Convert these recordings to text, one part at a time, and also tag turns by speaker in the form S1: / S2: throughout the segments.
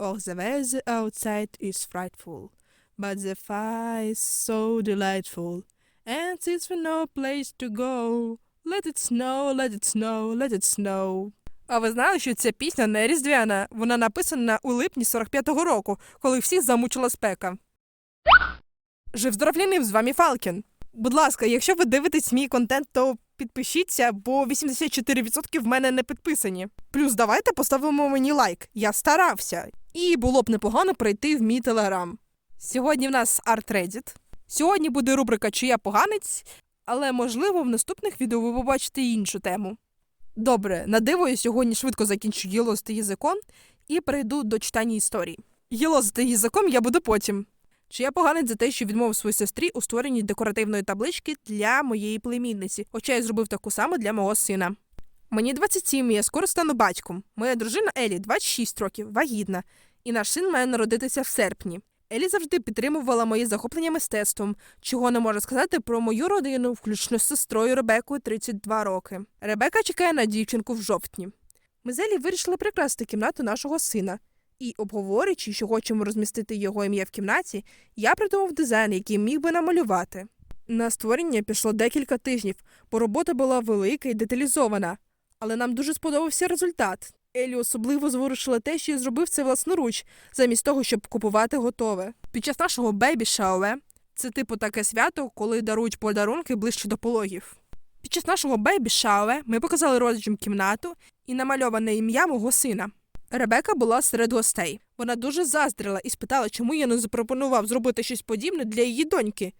S1: Oh, the weather outside is frightful, but the fire is so delightful, and it's no place to go. Let it snow, let it snow, let it snow. А ви знали, що ця пісня не різдвяна? Вона написана у липні 45-го року, коли всіх замучила спека. Жив здоровляний, з вами Фалкін. Будь ласка, якщо ви дивитесь мій контент, то підпишіться, бо 84% в мене не підписані. Плюс давайте поставимо мені лайк. Я старався. І було б непогано прийти в мій телеграм. Сьогодні в нас арт Reddit. Сьогодні буде рубрика Чи я поганець, але можливо в наступних відео ви побачите іншу тему. Добре, на диво я сьогодні швидко закінчу єлозити язиком і перейду до читання історії. Єлозити язиком я буду потім. Чи я поганець за те, що відмовив своїй сестрі у створенні декоративної таблички для моєї племінниці, хоча я зробив таку саму для мого сина. Мені 27, і я скоро стану батьком. Моя дружина Елі 26 років, вагітна, і наш син має народитися в серпні. Елі завжди підтримувала мої захоплення мистецтвом, чого не можу сказати про мою родину, включно з сестрою Ребекою 32 роки. Ребека чекає на дівчинку в жовтні. Ми з Елі вирішили прикрасити кімнату нашого сина. І, обговорюючи, що хочемо розмістити його ім'я в кімнаті, я придумав дизайн, який міг би намалювати. На створення пішло декілька тижнів, бо робота була велика і деталізована, але нам дуже сподобався результат. Елі особливо зворушило те, що я зробив це власноруч, замість того, щоб купувати готове. Під час нашого бейбі шауе це типу таке свято, коли дарують подарунки ближче до пологів. Під час нашого бейбі шауе ми показали родичам кімнату і намальоване ім'я мого сина. Ребека була серед гостей. Вона дуже заздрила і спитала, чому я не запропонував зробити щось подібне для її доньки.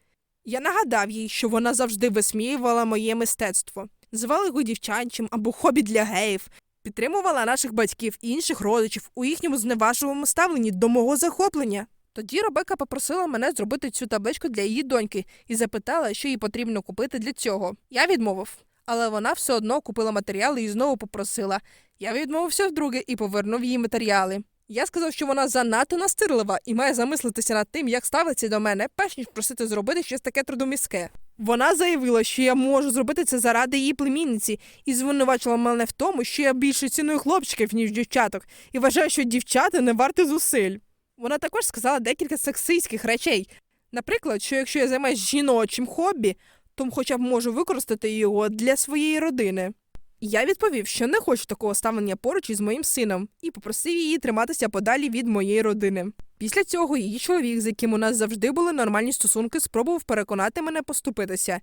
S1: Я нагадав їй, що вона завжди висміювала моє мистецтво, звала його дівчанчим або хобі для геїв, підтримувала наших батьків і інших родичів у їхньому зневажливому ставленні до мого захоплення. Тоді Ребека попросила мене зробити цю табличку для її доньки і запитала, що їй потрібно купити для цього. Я відмовив, але вона все одно купила матеріали і знову попросила. Я відмовився вдруге і повернув їй матеріали. Я сказав, що вона занадто настирлива і має замислитися над тим, як ставиться до мене, перш ніж просити зробити щось таке трудоміське. Вона заявила, що я можу зробити це заради її племінниці, і звинувачила мене в тому, що я більше ціную хлопчиків, ніж дівчаток, і вважаю, що дівчата не варті зусиль. Вона також сказала декілька сексистських речей. Наприклад, що якщо я займаюся жіночим хобі, то хоча б можу використати його для своєї родини. Я відповів, що не хочу такого ставлення поруч із моїм сином, і попросив її триматися подалі від моєї родини. Після цього її чоловік, з яким у нас завжди були нормальні стосунки, спробував переконати мене поступитися.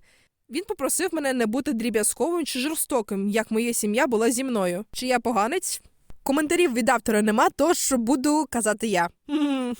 S1: Він попросив мене не бути дріб'язковим чи жорстоким, як моя сім'я була зі мною. Чи я поганець? Коментарів від автора нема, тож буду казати я. М,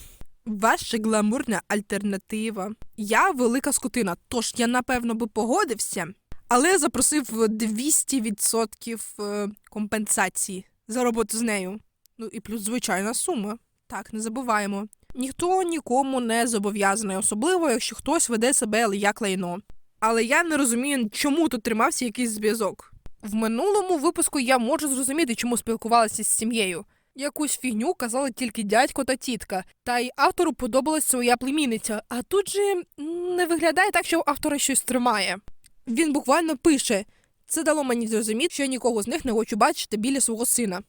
S1: Ваша гламурна альтернатива. Я велика скотина, тож я напевно би погодився, але запросив 200% е, компенсації за роботу з нею. Ну і плюс звичайна сума. Так, не забуваємо. Ніхто нікому не зобов'язаний, особливо якщо хтось веде себе як лайно. Але я не розумію, чому тут тримався якийсь зв'язок. В минулому випуску я можу зрозуміти, чому спілкувалася з сім'єю. Якусь фігню казали тільки дядько та тітка, та й автору подобалась своя племінниця. А тут же не виглядає так, що автора щось тримає. Він буквально пише: це дало мені зрозуміти, що я нікого з них не хочу бачити біля свого сина.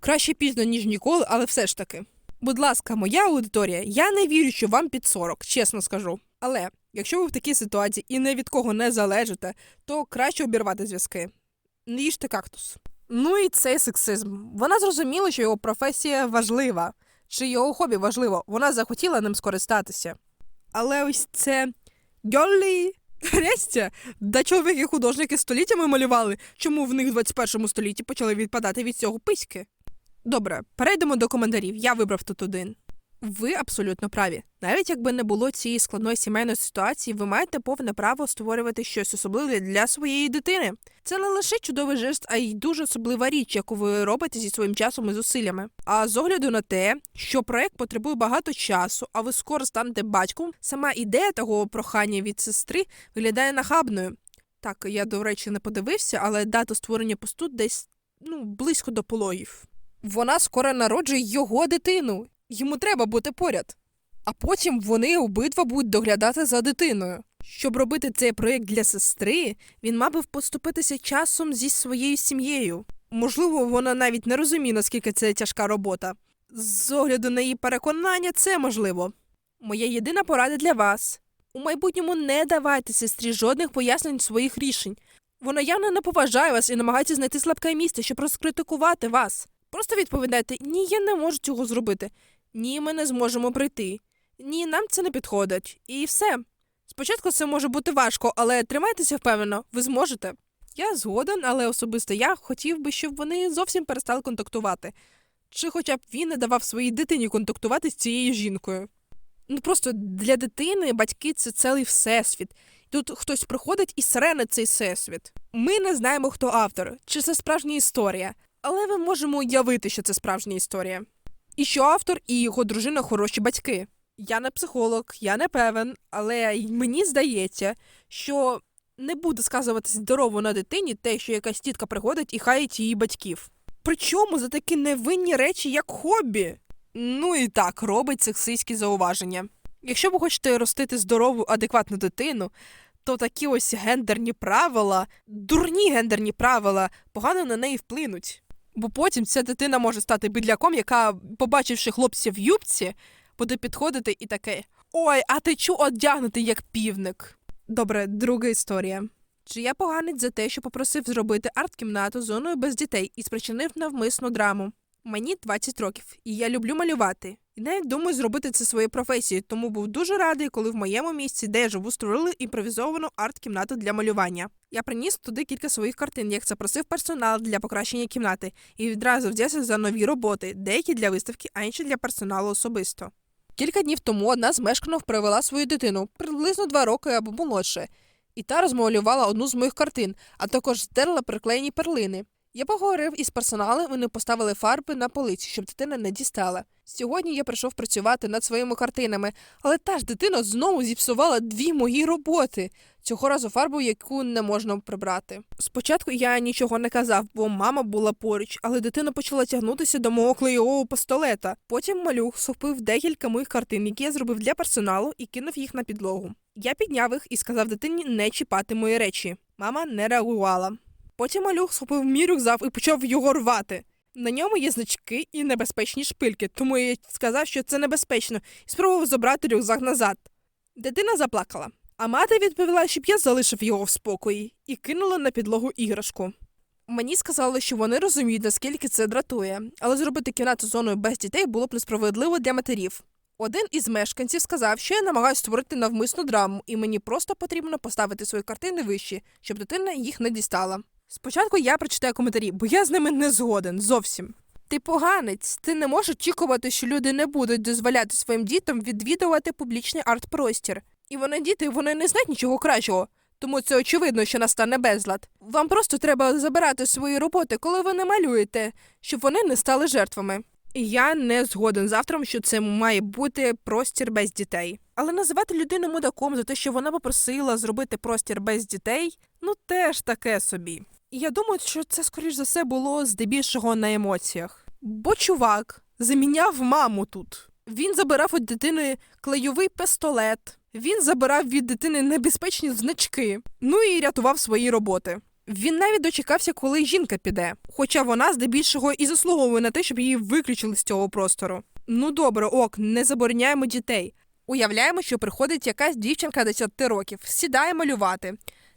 S1: Краще пізно, ніж ніколи, але все ж таки. Будь ласка, моя аудиторія, я не вірю, що вам під 40, чесно скажу. Але якщо ви в такій ситуації і не від кого не залежите, то краще обірвати зв'язки. Не їжте кактус. Ну і цей сексизм. Вона зрозуміла, що його професія важлива, чи його хобі важливо. Вона захотіла ним скористатися. Але ось це Гьоллі Трестя, де чоловіки художники століттями малювали, чому в них в 21 столітті почали відпадати від цього письки. Добре, перейдемо до коментарів. Я вибрав тут один. Ви абсолютно праві. Навіть якби не було цієї складної сімейної ситуації, ви маєте повне право створювати щось особливе для своєї дитини. Це не лише чудовий жест, а й дуже особлива річ, яку ви робите зі своїм часом і зусиллями. А з огляду на те, що проект потребує багато часу, а ви скоро станете батьком, сама ідея того прохання від сестри виглядає нахабною. Так, я, до речі, не подивився, але дата створення посту десь ну, близько до пологів. Вона скоро народжує його дитину. Йому треба бути поряд. А потім вони обидва будуть доглядати за дитиною. Щоб робити цей проєкт для сестри, він мав би поступитися часом зі своєю сім'єю. Можливо, вона навіть не розуміє, наскільки це тяжка робота. З огляду на її переконання, це можливо. Моя єдина порада для вас. У майбутньому не давайте сестрі жодних пояснень своїх рішень. Вона явно не поважає вас і намагається знайти слабке місце, щоб розкритикувати вас. Просто відповідайте: ні, я не можу цього зробити. Ні, ми не зможемо прийти. Ні, нам це не підходить. І все. Спочатку це може бути важко, але тримайтеся впевнено, ви зможете. Я згоден, але особисто я хотів би, щоб вони зовсім перестали контактувати. Чи хоча б він не давав своїй дитині контактувати з цією жінкою. Ну просто для дитини батьки це цілий всесвіт. Тут хтось приходить і сирене цей всесвіт. Ми не знаємо, хто автор, чи це справжня історія, але ми можемо уявити, що це справжня історія. І що автор і його дружина хороші батьки. Я не психолог, я не певен, але мені здається, що не буде сказуватися здорово на дитині те, що якась тітка приходить і хаїть її батьків. Причому за такі невинні речі, як хобі. Ну і так, робить сексистські зауваження. Якщо ви хочете ростити здорову, адекватну дитину, то такі ось гендерні правила, дурні гендерні правила, погано на неї вплинуть. Бо потім ця дитина може стати бідляком, яка, побачивши хлопця в юбці, буде підходити і таке: Ой, а ти чу одягнутий як півник. Добре, друга історія. Чи я поганець за те, що попросив зробити арт-кімнату зоною без дітей і спричинив навмисну драму? Мені 20 років, і я люблю малювати. І навіть думаю зробити це своєю професією, тому був дуже радий, коли в моєму місці, де я живу, створили імпровізовану арт-кімнату для малювання. Я приніс туди кілька своїх картин, як це просив персонал для покращення кімнати, і відразу взявся за нові роботи, деякі для виставки, а інші для персоналу особисто. Кілька днів тому одна з мешканок привела свою дитину, приблизно два роки або молодше, і та розмалювала одну з моїх картин, а також здерла приклеєні перлини. Я поговорив із персоналом, вони поставили фарби на полиці, щоб дитина не дістала. Сьогодні я прийшов працювати над своїми картинами, але та ж дитина знову зіпсувала дві мої роботи. Цього разу фарбу, яку не можна прибрати. Спочатку я нічого не казав, бо мама була поруч, але дитина почала тягнутися до мого клейового пістолета. Потім малюк схопив декілька моїх картин, які я зробив для персоналу, і кинув їх на підлогу. Я підняв їх і сказав дитині не чіпати мої речі. Мама не реагувала. Потім малюк схопив мій рюкзак і почав його рвати. На ньому є значки і небезпечні шпильки, тому я сказав, що це небезпечно, і спробував забрати рюкзак назад. Дитина заплакала, а мати відповіла, щоб я залишив його в спокої, і кинула на підлогу іграшку. Мені сказали, що вони розуміють, наскільки це дратує, але зробити кімнату зоною без дітей було б несправедливо для матерів. Один із мешканців сказав, що я намагаюся створити навмисну драму, і мені просто потрібно поставити свої картини вище, щоб дитина їх не дістала. Спочатку я прочитаю коментарі, бо я з ними не згоден зовсім. Ти поганець, ти не можеш очікувати, що люди не будуть дозволяти своїм дітям відвідувати публічний арт-простір. І вони діти, вони не знають нічого кращого. Тому це очевидно, що настане безлад. Вам просто треба забирати свої роботи, коли ви не малюєте, щоб вони не стали жертвами. І я не згоден з автором, що це має бути простір без дітей. Але називати людину мудаком за те, що вона попросила зробити простір без дітей, ну теж таке собі. Я думаю, що це, скоріш за все, було здебільшого на емоціях. Бо чувак заміняв маму тут. Він забирав від дитини клейовий пістолет, він забирав від дитини небезпечні значки, ну і рятував свої роботи. Він навіть дочекався, коли жінка піде, хоча вона здебільшого і заслуговує на те, щоб її виключили з цього простору. Ну добре, ок, не забороняємо дітей. Уявляємо, що приходить якась дівчинка 10 років, сідає малювати.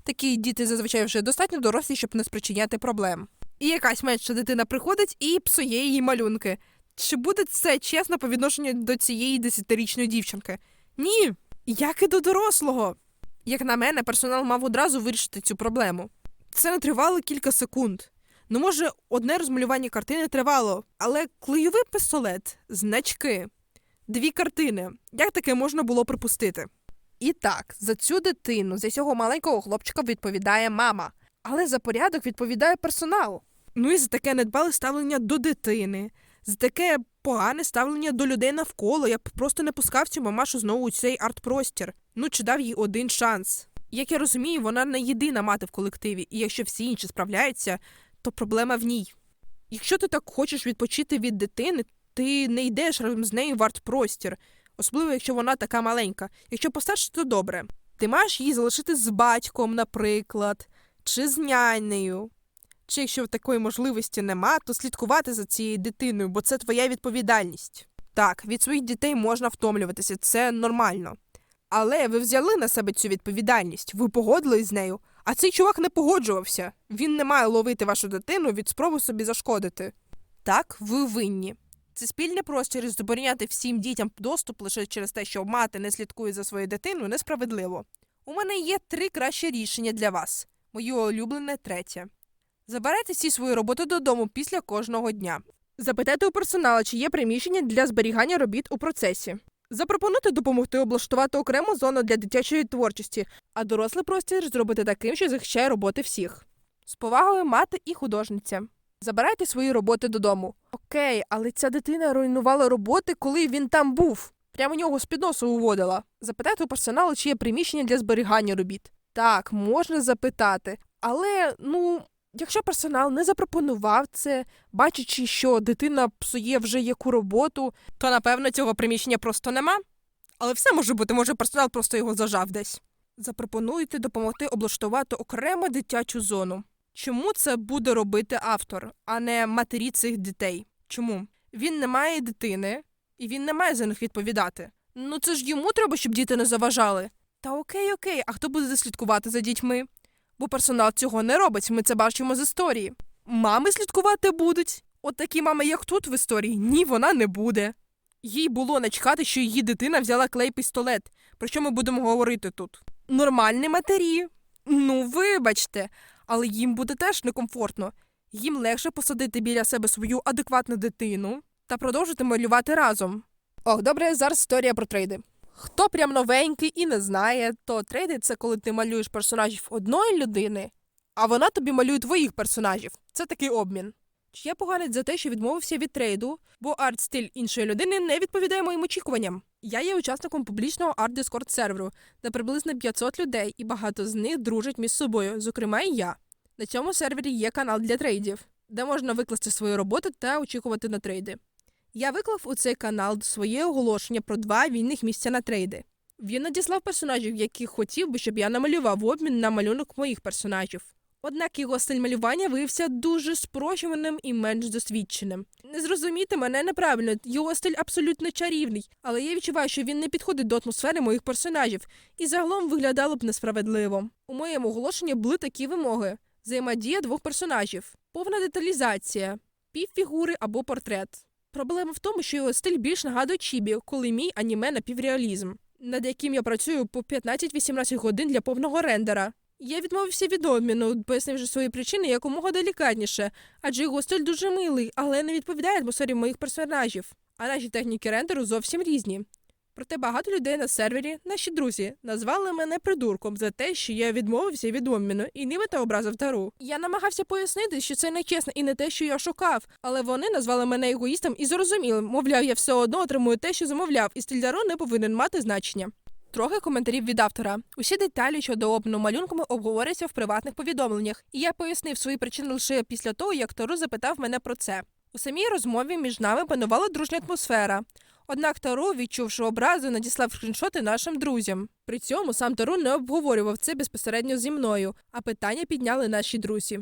S1: Такі діти зазвичай вже достатньо дорослі, щоб не спричиняти проблем. І якась менша дитина приходить і псує її малюнки. Чи буде це чесно по відношенню до цієї десятирічної дівчинки? Ні, як і до дорослого. Як на мене, персонал мав одразу вирішити цю проблему. Це не тривало кілька секунд. Ну, може, одне розмалювання картини тривало, але клейовий пістолет, значки, дві картини. Як таке можна було припустити? І так, за цю дитину, за цього маленького хлопчика відповідає мама, але за порядок відповідає персонал. Ну і за таке недбале ставлення до дитини, за таке погане ставлення до людей навколо. Я б просто не пускав цю мамашу знову у цей арт-простір. Ну чи дав їй один шанс. Як я розумію, вона не єдина мати в колективі, і якщо всі інші справляються, то проблема в ній. Якщо ти так хочеш відпочити від дитини, ти не йдеш разом з нею в арт-простір, особливо якщо вона така маленька. Якщо постарше, то добре. Ти маєш її залишити з батьком, наприклад, чи з нянею. Чи якщо такої можливості нема, то слідкувати за цією дитиною, бо це твоя відповідальність. Так, від своїх дітей можна втомлюватися, це нормально. Але ви взяли на себе цю відповідальність, ви погодились з нею, а цей чувак не погоджувався. Він не має ловити вашу дитину від спроби собі зашкодити. Так, ви винні. Це спільний простір і забороняти всім дітям доступ лише через те, що мати не слідкує за своєю дитиною, несправедливо. У мене є три кращі рішення для вас. Моє улюблене третє. Забирайте всі свої роботи додому після кожного дня. Запитайте у персоналу, чи є приміщення для зберігання робіт у процесі. Запропонуйте допомогти облаштувати окрему зону для дитячої творчості, а дорослий простір зробити таким, що захищає роботи всіх. З повагою мати і художниця. Забирайте свої роботи додому. Окей, але ця дитина руйнувала роботи, коли він там був. Прямо нього з під носу уводила. Запитайте у персоналу, чи є приміщення для зберігання робіт. Так, можна запитати, але ну. Якщо персонал не запропонував це, бачачи, що дитина псує вже яку роботу, то напевно цього приміщення просто нема. Але все може бути, може персонал просто його зажав десь. Запропонуйте допомогти облаштувати окрему дитячу зону. Чому це буде робити автор, а не матері цих дітей? Чому? Він не має дитини, і він не має за них відповідати. Ну це ж йому треба, щоб діти не заважали. Та окей, окей, а хто буде слідкувати за дітьми? Бо персонал цього не робить, ми це бачимо з історії. Мами слідкувати будуть. От такі мами, як тут в історії, ні, вона не буде. Їй було начхати, що її дитина взяла клей пістолет. Про що ми будемо говорити тут? Нормальні матері. Ну, вибачте, але їм буде теж некомфортно. Їм легше посадити біля себе свою адекватну дитину та продовжити малювати разом. Ох, добре, зараз історія про трейди. Хто прям новенький і не знає, то трейди це коли ти малюєш персонажів одної людини, а вона тобі малює твоїх персонажів. Це такий обмін. Я поганець за те, що відмовився від трейду, бо арт-стиль іншої людини не відповідає моїм очікуванням. Я є учасником публічного арт-дискорд серверу, де приблизно 500 людей, і багато з них дружать між собою, зокрема і я. На цьому сервері є канал для трейдів, де можна викласти свої роботи та очікувати на трейди. Я виклав у цей канал своє оголошення про два вільних місця на трейди. Він надіслав персонажів, яких хотів би, щоб я намалював в обмін на малюнок моїх персонажів. Однак його стиль малювання виявився дуже спрощуваним і менш досвідченим. Не зрозумійте мене неправильно, його стиль абсолютно чарівний, але я відчуваю, що він не підходить до атмосфери моїх персонажів, і загалом виглядало б несправедливо. У моєму оголошенні були такі вимоги: взаємодія двох персонажів, повна деталізація, півфігури або портрет. Проблема в тому, що його стиль більш нагадує чібі, коли мій аніме напівреалізм, над яким я працюю по 15-18 годин для повного рендера. Я відмовився від обміну, пояснивши свої причини якомога делікатніше, адже його стиль дуже милий, але не відповідає атмосфері моїх персонажів. А наші техніки рендеру зовсім різні. Проте багато людей на сервері, наші друзі, назвали мене придурком за те, що я відмовився від обміну і нібито образив тару. Я намагався пояснити, що це не чесно і не те, що я шукав, але вони назвали мене егоїстом і зрозуміли, мовляв, я все одно отримую те, що замовляв, і стиль не повинен мати значення. Трохи коментарів від автора. Усі деталі щодо обміну малюнками обговорюються в приватних повідомленнях, і я пояснив свої причини лише після того, як Тару запитав мене про це. У самій розмові між нами панувала дружня атмосфера. Однак Таро, відчувши образу, надіслав скріншоти нашим друзям. При цьому сам Таро не обговорював це безпосередньо зі мною, а питання підняли наші друзі.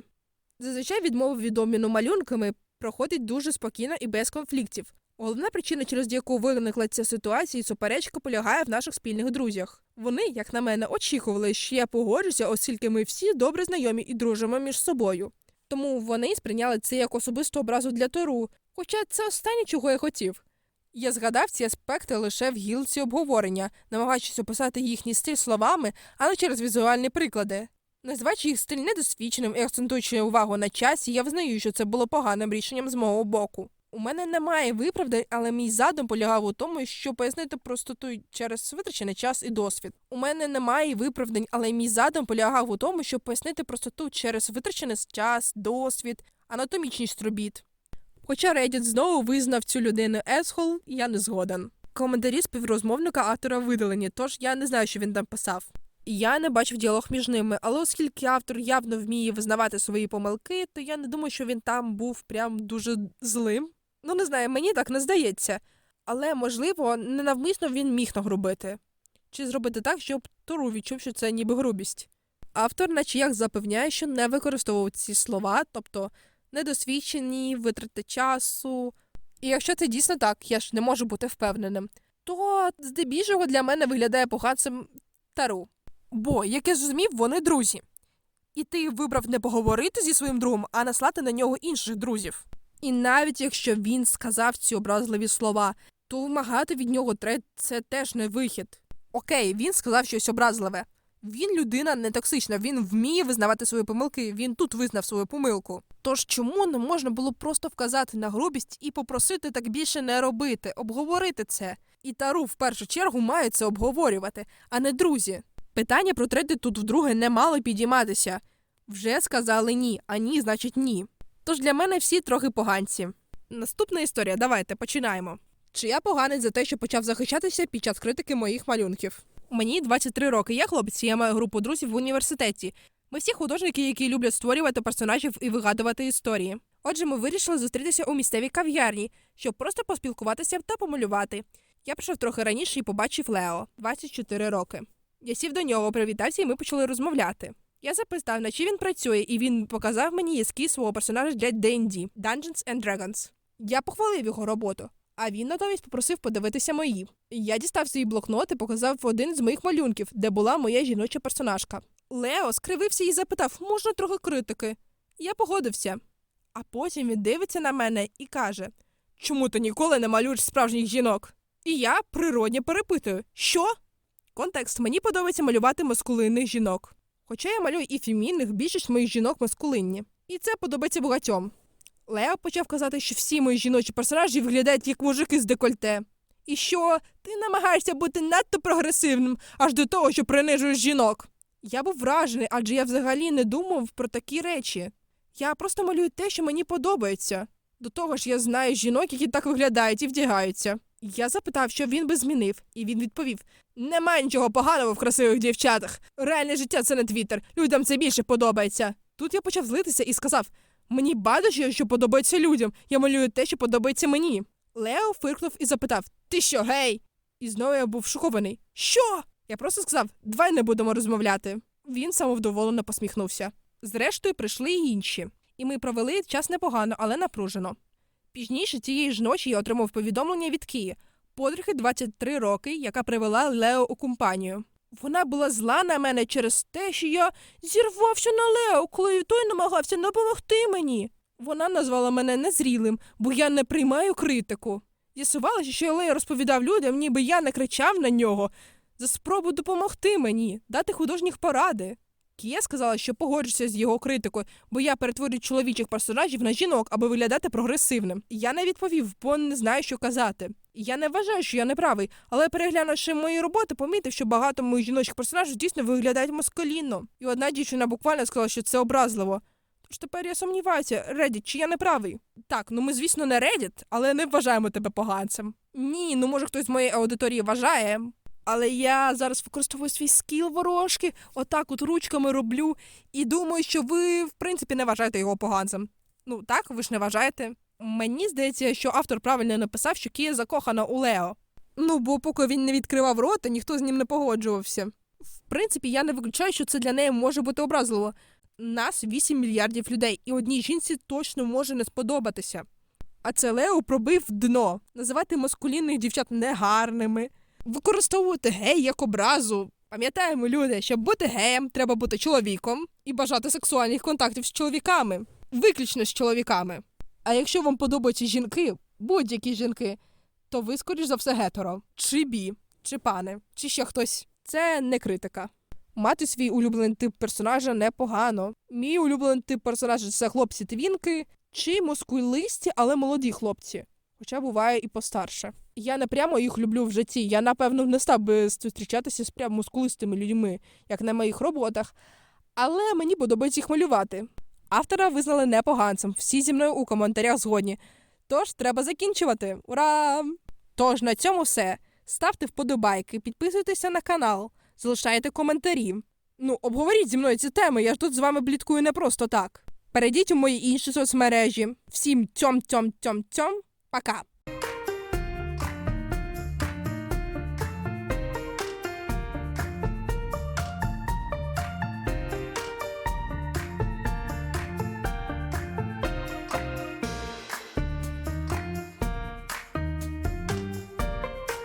S1: Зазвичай відмова від обміну малюнками проходить дуже спокійно і без конфліктів. Головна причина, через яку виникла ця ситуація і суперечка, полягає в наших спільних друзях. Вони, як на мене, очікували, що я погоджуся, оскільки ми всі добре знайомі і дружимо між собою. Тому вони сприйняли це як особисту образу для Тору, хоча це останнє, чого я хотів. Я згадав ці аспекти лише в гілці обговорення, намагаючись описати їхній стиль словами, а не через візуальні приклади. Називаючи їх стиль недосвідченим і акцентуючи увагу на часі, я визнаю, що це було поганим рішенням з мого боку. У мене немає виправдань, але мій задум полягав у тому, щоб пояснити простоту через витрачений час і досвід. У мене немає виправдань, але мій задум полягав у тому, щоб пояснити простоту через витрачений час, досвід, анатомічність робіт. Хоча Reddit знову визнав цю людину есхол, я не згоден. Коментарі співрозмовника автора видалені, тож я не знаю, що він там писав. Я не бачив діалог між ними, але оскільки автор явно вміє визнавати свої помилки, то я не думаю, що він там був прям дуже злим. Ну не знаю, мені так не здається. Але, можливо, ненавмисно він міг нагрубити. Чи зробити так, щоб Тору відчув, що це ніби грубість. Автор на чиях запевняє, що не використовував ці слова, тобто недосвідчені, витрати часу. І якщо це дійсно так, я ж не можу бути впевненим, то здебільшого для мене виглядає поганцем Тару. Бо, як я зрозумів, вони друзі. І ти вибрав не поговорити зі своїм другом, а наслати на нього інших друзів. І навіть якщо він сказав ці образливі слова, то вимагати від нього тре це теж не вихід. Окей, він сказав щось образливе. Він людина не токсична, він вміє визнавати свої помилки, він тут визнав свою помилку. Тож чому не можна було просто вказати на грубість і попросити так більше не робити, обговорити це? І Тару в першу чергу має це обговорювати, а не друзі. Питання про трети тут вдруге не мало підійматися. Вже сказали ні, а ні, значить ні. Тож для мене всі трохи поганці. Наступна історія, давайте починаємо. Чи я поганець за те, що почав захищатися під час критики моїх малюнків? Мені 23 роки. Я хлопець, я маю групу друзів в університеті. Ми всі художники, які люблять створювати персонажів і вигадувати історії. Отже, ми вирішили зустрітися у місцевій кав'ярні, щоб просто поспілкуватися та помалювати. Я прийшов трохи раніше і побачив Лео, 24 роки. Я сів до нього, привітався, і ми почали розмовляти. Я запитав, на чи він працює, і він показав мені ескіз свого персонажа для D&D – Dungeons and Dragons. Я похвалив його роботу, а він натомість попросив подивитися мої. Я дістав свій блокнот і показав один з моїх малюнків, де була моя жіноча персонажка. Лео скривився і запитав, можна трохи критики. Я погодився. А потім він дивиться на мене і каже: Чому ти ніколи не малюєш справжніх жінок? І я природні перепитую, що? Контекст мені подобається малювати маскулинних жінок. Хоча я малюю і фемінних, більшість моїх жінок маскулинні. І це подобається багатьом. Лео почав казати, що всі мої жіночі персонажі виглядають як мужики з декольте. І що ти намагаєшся бути надто прогресивним аж до того, що принижуєш жінок. Я був вражений, адже я взагалі не думав про такі речі. Я просто малюю те, що мені подобається. До того ж, я знаю жінок, які так виглядають і вдягаються. Я запитав, що він би змінив, і він відповів: Немає нічого поганого в красивих дівчатах. Реальне життя це не твіттер. Людям це більше подобається. Тут я почав злитися і сказав: Мені байдуже, що подобається людям. Я малюю те, що подобається мені. Лео фиркнув і запитав: Ти що, гей? І знову я був шокований. Що? Я просто сказав: Давай не будемо розмовляти. Він самовдоволено посміхнувся. Зрештою, прийшли й інші, і ми провели час непогано, але напружено. Пізніше тієї ж ночі я отримав повідомлення від Кії, подруги 23 роки, яка привела Лео у компанію. Вона була зла на мене через те, що я зірвався на Лео, коли той намагався допомогти мені. Вона назвала мене незрілим, бо я не приймаю критику. З'ясувалося, що Лео розповідав людям, ніби я не кричав на нього за спробу допомогти мені, дати художніх поради. Кія сказала, що погоджуся з його критикою, бо я перетворюю чоловічих персонажів на жінок, аби виглядати прогресивним. Я не відповів, бо не знаю, що казати. Я не вважаю, що я не правий, але переглянувши мої роботи, помітив, що багато моїх жіночих персонажів дійсно виглядають маскулінно. І одна дівчина буквально сказала, що це образливо. Тож тепер я сумніваюся, Reddit, чи я не правий? Так, ну ми, звісно, не Reddit, але не вважаємо тебе поганцем. Ні, ну може хтось з моєї аудиторії вважає. Але я зараз використовую свій скіл ворожки, отак от ручками роблю, і думаю, що ви, в принципі, не вважаєте його поганцем. Ну так, ви ж не вважаєте. Мені здається, що автор правильно написав, що Кія закохана у Лео. Ну, бо поки він не відкривав рота, ніхто з ним не погоджувався. В принципі, я не виключаю, що це для неї може бути образливо. Нас 8 мільярдів людей, і одній жінці точно може не сподобатися. А це Лео пробив дно, називати маскулінних дівчат негарними, використовувати гей як образу. Пам'ятаємо, люди, щоб бути геєм, треба бути чоловіком і бажати сексуальних контактів з чоловіками, виключно з чоловіками. А якщо вам подобаються жінки, будь-які жінки, то ви, скоріш за все, гетеро, чи бі, чи пане, чи ще хтось. Це не критика. Мати свій улюблений тип персонажа непогано. Мій улюблений тип персонажа це хлопці-твінки чи мускулисті, але молоді хлопці. Хоча буває і постарше. Я не прямо їх люблю в житті. Я, напевно, не став би зустрічатися з прям мускулистими людьми, як на моїх роботах, але мені подобається їх малювати. Автора визнали непоганцем. Всі зі мною у коментарях згодні. Тож треба закінчувати. Ура! Тож на цьому все. Ставте вподобайки, підписуйтеся на канал, залишайте коментарі. Ну, обговоріть зі мною ці теми, я ж тут з вами бліткую не просто так. Перейдіть у мої інші соцмережі. Всім тьом-тьом-тьом-тьом. Пока!